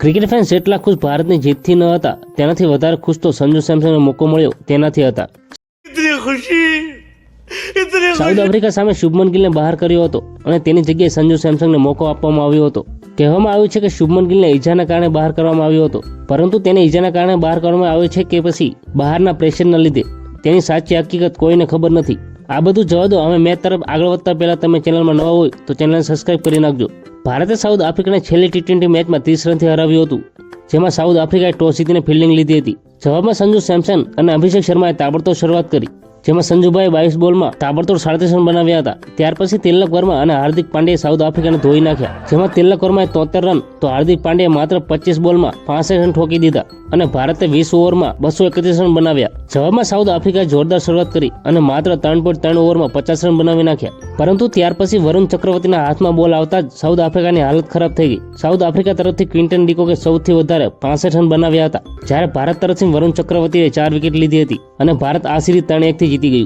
Cricket fans જેટલા ખુશ ભારતની જીતથી ન હતા તેનાથી વધારે ખુશ તો સંજુ સેમસંગનો મોકો મળ્યો તેનાથી હતા. સાઉથ આફ્રિકા સામે શુભમન ગિલને બહાર કર્યો હતો અને તેની જગ્યાએ સંજુ સેમસંગને મોકો આપવામાં આવ્યો હતો. કહેવામાં આવ્યું છે કે શુભમન ગિલને ઈજાના કારણે બહાર કરવામાં આવ્યો હતો પરંતુ તેને ઈજાના કારણે બહાર કરવામાં આવ્યો છે કે પછી બહારના પ્રેશરના લીધે. તેની સાચી હકીકત કોઈને ખબર નથી. આ બધું જવા દો અમે મેચ તરફ આગળ વધતા પહેલાં તમે ચેનલમાં નવા હોય તો ચેનલને સબસ્ક્રાઈબ કરી નાખજો. ભારતે સાઉથ આફ્રિકાને છેલ્લી ટી ટ્વેન્ટી મેચમાં ત્રીસ રનથી હરાવ્યું હતું, જેમાં સાઉથ આફ્રિકાએ ટોસ જીતીને ફિલ્ડિંગ લીધી હતી. જવાબમાં સંજુ સેમસન અને અભિષેક શર્માએ તાબડતોબ શરૂઆત કરી. જેમાં સંજુભાઈ બાવીસ બોલમાં તાબડતોડ સાડત્રીસ રન બનાવ્યા હતા. ત્યાર પછી તિલક વર્મા અને હાર્દિક પાંડ્યાએ સાઉથ આફ્રિકાને ધોઈ નાખ્યા. જેમાં તિલક વર્માએ તોતેર રન, તો હાર્દિક પાંડ્યાએ માત્ર પચીસ બોલમાં પાસઠ રન ઠોકી દીધા અને ભારતે વીસ ઓવરમાં બસો એકત્રીસ રન બનાવ્યા. જવાબમાં સાઉથ આફ્રિકાએ જોરદાર શરૂઆત કરી અને માત્ર ત્રણ પોઈન્ટ ત્રણ ઓવરમાં પચાસ રન બનાવી નાખ્યા. પરંતુ ત્યાર પછી વરુણ ચક્રવર્તીના હાથમાં બોલ આવતા જ સાઉથ આફ્રિકાની હાલત ખરાબ થઈ ગઈ. સાઉથ આફ્રિકા તરફથી ક્વિન્ટન ડિકોકે સૌથી વધારે પાસઠ રન બનાવ્યા હતા. જ્યારે ભારત તરફથી વરુણ ચક્રવર્તીએ ચાર વિકેટ લીધી હતી અને ભારત આ સિરીઝ ત્રણ એકથી জিতে গই